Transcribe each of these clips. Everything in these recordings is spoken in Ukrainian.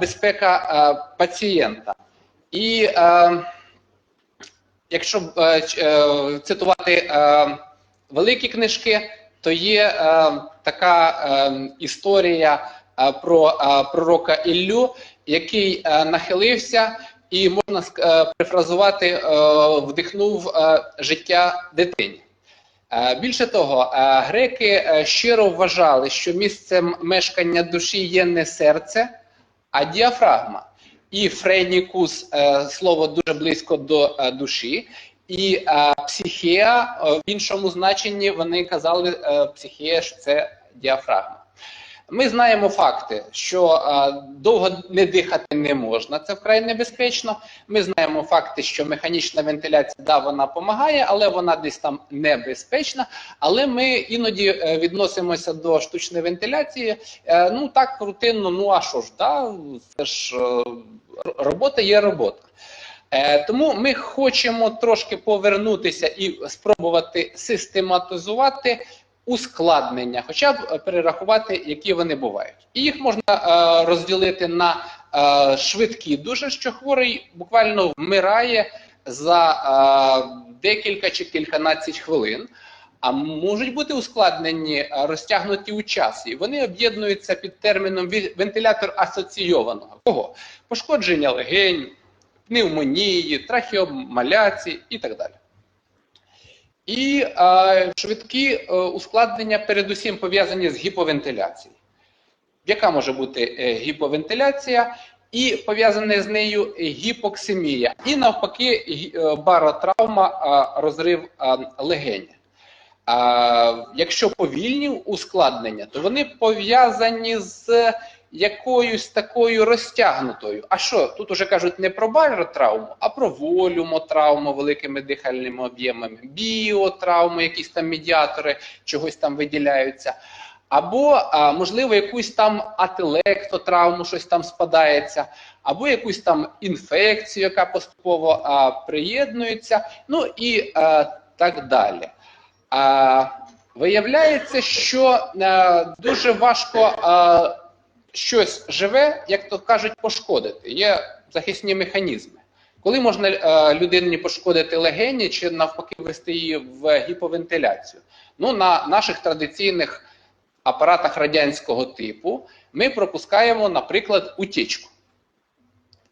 безпека е, пацієнта. І е, якщо е, цитувати великі книжки, то є така історія про пророка Іллю, який нахилився і можна перефразувати, вдихнув життя дитині. Більше того, греки щиро вважали, що місцем мешкання душі є не серце, а діафрагма. І френікус е, слово дуже близько до е, душі, і психія е, в іншому значенні вони казали психія, що це діафрагма. Ми знаємо факти, що е, довго не дихати не можна, це вкрай небезпечно. Ми знаємо факти, що механічна вентиляція, да, вона допомагає, але вона десь там небезпечна. Але ми іноді е, відносимося до штучної вентиляції. е, ну так рутинно, ну а що ж, да, це ж е, робота є робота. Е, Тому ми хочемо трошки повернутися і спробувати систематизувати ускладнення, хоча б перерахувати, які вони бувають. І їх можна е, розділити на е, швидкі, дуже що хворий буквально вмирає за е, декілька чи кільканадцять хвилин. А можуть бути ускладнені, е, розтягнуті у часі. Вони об'єднуються під терміном вентилятор асоційованого. Кого? Пошкодження легень, пневмонії, трахеомаляції і так далі. І е, швидкі е, ускладнення передусім пов'язані з гіповентиляцією. Яка може бути е, гіповентиляція? І пов'язане з нею гіпоксимія. І навпаки, е, баротравма, розрив легеня. Якщо повільні ускладнення, то вони пов'язані з якоюсь такою розтягнутою. А що? Тут уже кажуть не про баротравму, а про волюмотравму великими дихальними об'ємами, біотравму, якісь там медіатори чогось там виділяються. Або, можливо, якусь там ателектотравму, щось там спадається, або якусь там інфекцію, яка поступово а, приєднується, ну і а, так далі. А, виявляється, що а, дуже важко а, щось живе, як то кажуть, пошкодити. Є захисні механізми. Коли можна е, людині пошкодити легені чи навпаки ввести її в гіповентиляцію? Ну, на наших традиційних апаратах радянського типу ми пропускаємо, наприклад, утічку.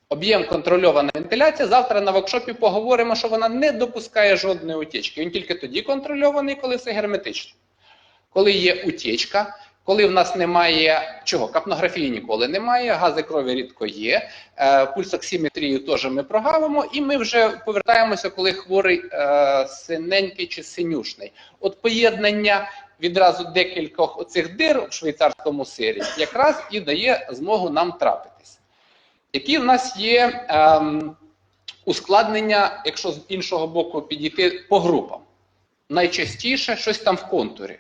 Об'єм контрольована вентиляція. Завтра на воркшопі поговоримо, що вона не допускає жодної утічки. Він тільки тоді контрольований, коли все герметично. Коли є утічка, коли в нас немає чого, капнографії ніколи немає, гази крові рідко є, е, пульсоксиметрію теж ми прогавимо, і ми вже повертаємося, коли хворий е, синенький чи синюшний. От поєднання відразу декількох оцих дир в швейцарському сирі якраз і дає змогу нам трапитись. Які в нас є ем, ускладнення, якщо з іншого боку підійти по групам? Найчастіше щось там в контурі.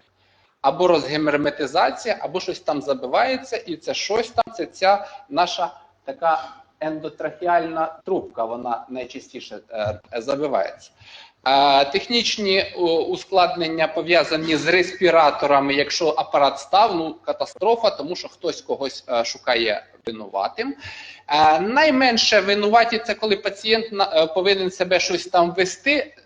Або розгерметизація, або щось там забивається, і це щось там, це ця наша така ендотрахеальна трубка, вона найчастіше е, забивається. Е, технічні ускладнення пов'язані з респіраторами. Якщо апарат став, ну катастрофа, тому що хтось когось е, шукає винуватим. Е, найменше винуваті це коли пацієнт е, повинен себе щось там вести,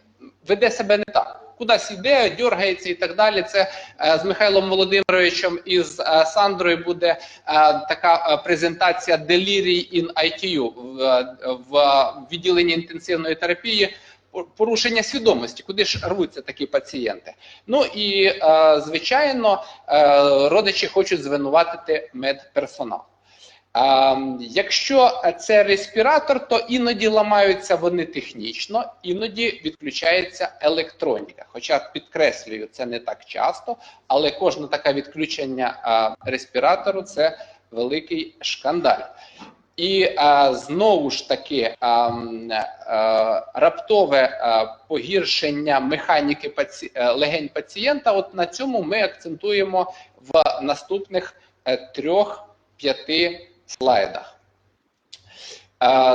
веде себе не так. Кудись йде, дергається і так далі. Це е, з Михайлом Володимировичем і з е, Сандрою буде е, така презентація Delirium in ITU в, відділенні інтенсивної терапії. Порушення свідомості, куди ж рвуться такі пацієнти. Ну і звичайно, родичі хочуть звинуватити медперсонал. А, якщо це респіратор, то іноді ламаються вони технічно, іноді відключається електроніка. Хоча підкреслюю, це не так часто, але кожне таке відключення а, респіратору це великий шкандаль. І а, знову ж таки а, а, раптове а, погіршення механіки паці... е, легень пацієнта. От на цьому ми акцентуємо в наступних е, трьох-п'яти слайдах.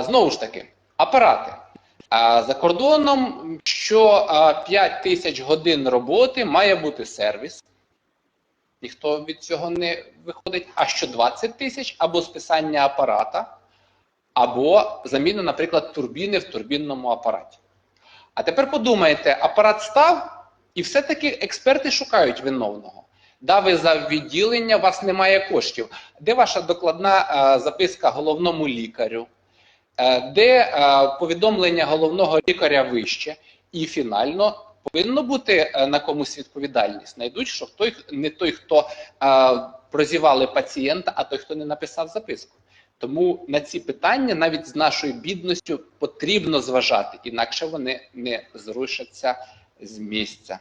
Знову ж таки, апарати. За кордоном що 5 тисяч годин роботи має бути сервіс. ніхто від цього не виходить. А що 20 тисяч або списання апарата, або заміна, наприклад, турбіни в турбінному апараті. А тепер подумайте, апарат став, і все-таки експерти шукають виновного. Да, ви за відділення, у вас немає коштів. Де ваша докладна е, записка головному лікарю? Е, де е, повідомлення головного лікаря вище? І фінально повинно бути на комусь відповідальність. Знайдуть, що той, не той, хто прозівали пацієнта, а той, хто не написав записку. Тому на ці питання навіть з нашою бідністю потрібно зважати, інакше вони не зрушаться з місця.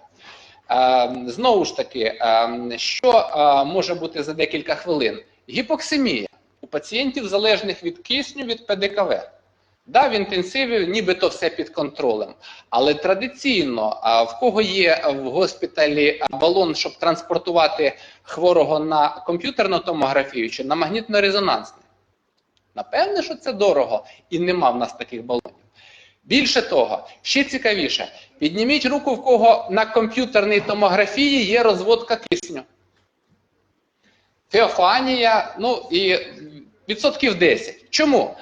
Е, Знову ж таки, е, що е, може бути за декілька хвилин? Гіпоксимія у пацієнтів залежних від кисню від ПДКВ. Да, в інтенсиві нібито все під контролем. Але традиційно, в кого є в госпіталі балон, щоб транспортувати хворого на комп'ютерну томографію чи на магнітно-резонансне? Напевне, що це дорого, і нема в нас таких балонів. Більше того, ще цікавіше, підніміть руку, в кого на комп'ютерній томографії є розводка кисню. Феофанія, ну і відсотків 10. Чому?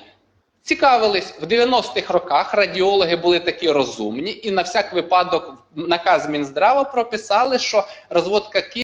Цікавились, в 90-х роках радіологи були такі розумні, і на всяк випадок наказ Мінздрава прописали, що розводка кисню